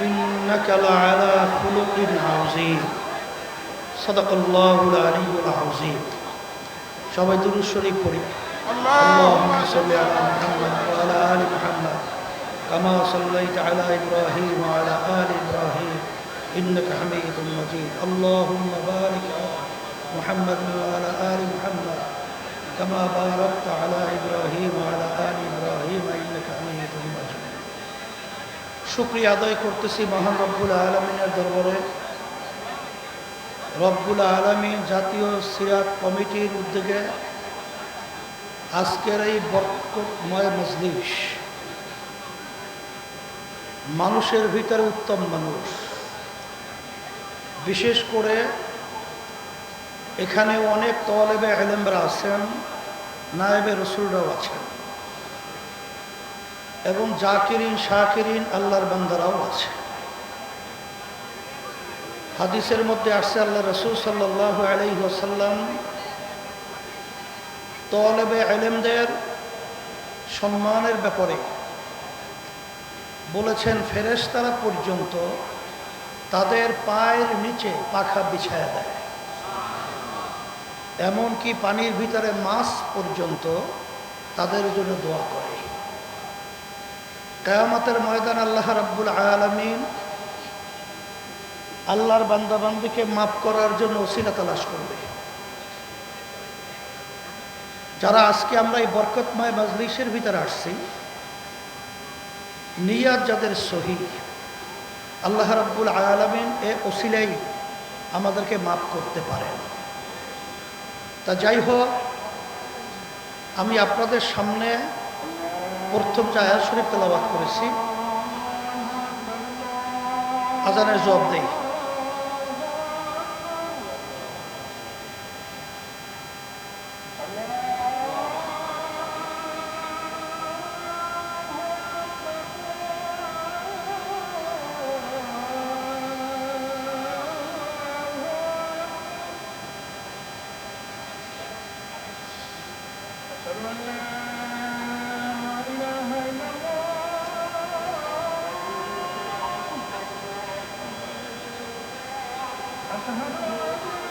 إنك لعلى خلق عظيم صدق الله العلي العظيم সবাই দুরুদ শরীফ পড়ি اللهم صل على محمد وعلى آل محمد كما صليت على إبراهيم وعلى آل إبراهيم إنك حميد مجيد اللهم بارك على محمد وعلى آل محمد كما باركت على إبراهيم وعلى آل إبراهيم إنك حميد مجيد শুক্রিয়া আদায় করতেছি মহান রব্বুল আলমিনের দরবারে। রব্বুল আলমিন জাতীয় সিরাত কমিটির উদ্যোগে আজকের এই বরকতময় মজলিস মানুষের ভিতরে উত্তম মানুষ। বিশেষ করে এখানে অনেক তলেবে এলেমরা আছেন, নায়েবে রসুলরাও আছেন। এবং জাকিরিন, শাকিরিন আল্লাহর বান্দারাও আছে। হাদিসের মধ্যে আসছে, আল্লাহ রসুল সাল্লাহ আলাই ওসাল্লাম তলেবে এলেমদের সম্মানের ব্যাপারে বলেছেন, ফেরেশতারা পর্যন্ত তাদের পায়ের নিচে পাখা বিছায়া দেয়। এমনকি পানির ভিতরে মাছ পর্যন্ত তাদের জন্য দোয়া করে। কেয়ামতের ময়দান আল্লাহ রাব্বুল আলমিন আল্লাহর বান্দাবান্দিকে মাফ করার জন্য ওসিলা তালাশ করবে। যারা আজকে আমরা এই বরকতময় মজলিসের ভিতরে আসছি নিয়াদ যাদের সহি, আল্লাহ রাব্বুল আলমিন এ ওসিলাই আমাদেরকে মাফ করতে পারেন। তা যাই হোক, আমি আপনাদের সামনে প্রথম চায়ার শরীফ তেলাবাদ করেছি আজানের জবাব দেই Thank すごい!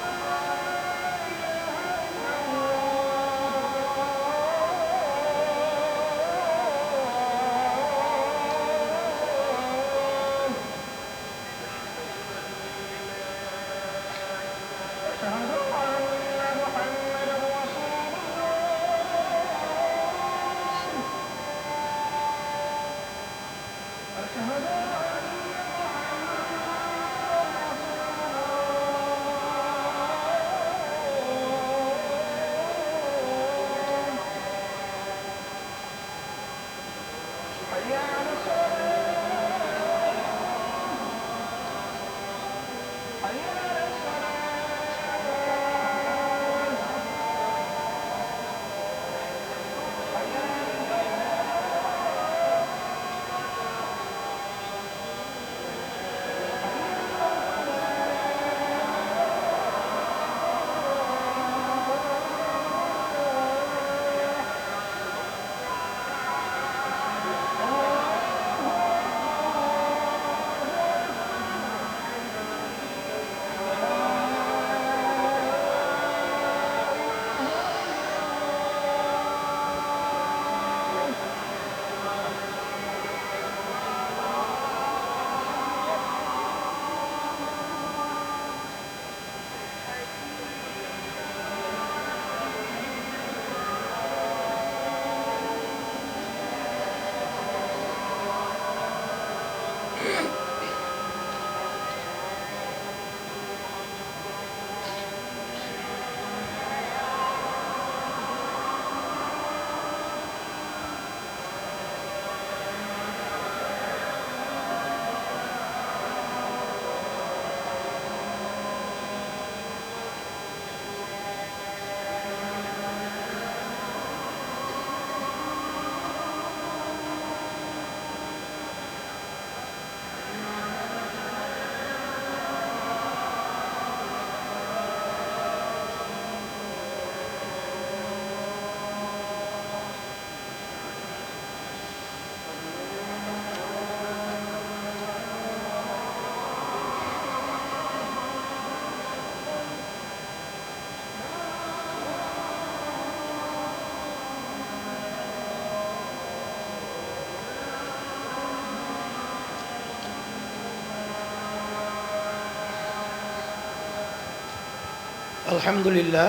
আলহামদুলিল্লাহ।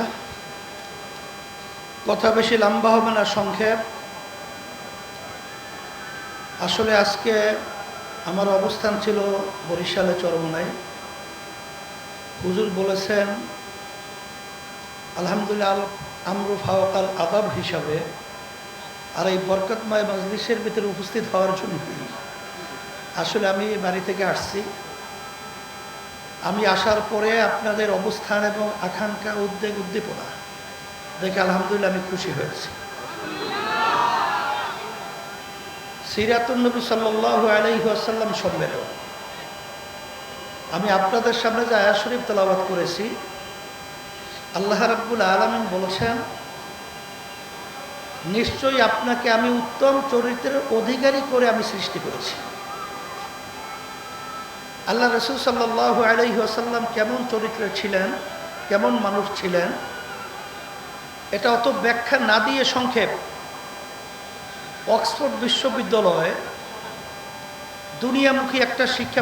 কথা বেশি লম্বা হবে না, সংক্ষেপ। আসলে আজকে আমার অবস্থান ছিল বরিশালে চরমনায় হুজুর বলেছেন, আলহামদুলিল্লাহ, আল আমরু ফাওকাল আদাব হিসাবে, আর এই বরকতময় মজলিসের ভিতরে উপস্থিত হওয়ার জন্য আসলে আমি বাড়ি থেকে আসছি। আমি আসার পরে আপনাদের অবস্থান এবং আকাঙ্ক্ষা, উদ্বেগ, উদ্দীপনা দেখে আলহামদুলিল্লাহ আমি খুশি হয়েছি। সিরাতুন্নবী সাল্লাহ আলহিহাসাল্লাম সম্মেলন। আমি আপনাদের সামনে যে আয়া শরীফ তেলাবাদ করেছি, আল্লাহ রাব্বুল আলমিন বলেছেন, নিশ্চয়ই আপনাকে আমি উত্তম চরিত্রের অধিকারী করে আমি সৃষ্টি করেছি। আল্লাহ রসুল সাল্লাহ আলহি আসাল্লাম কেমন চরিত্রে ছিলেন? কেমন মানুষ ছিলেন? এটা অত ব্যাখ্যা না দিয়ে সংক্ষেপ। অক্সফোর্ড বিশ্ববিদ্যালয়ে দুনিয়ামুখী একটা শিক্ষা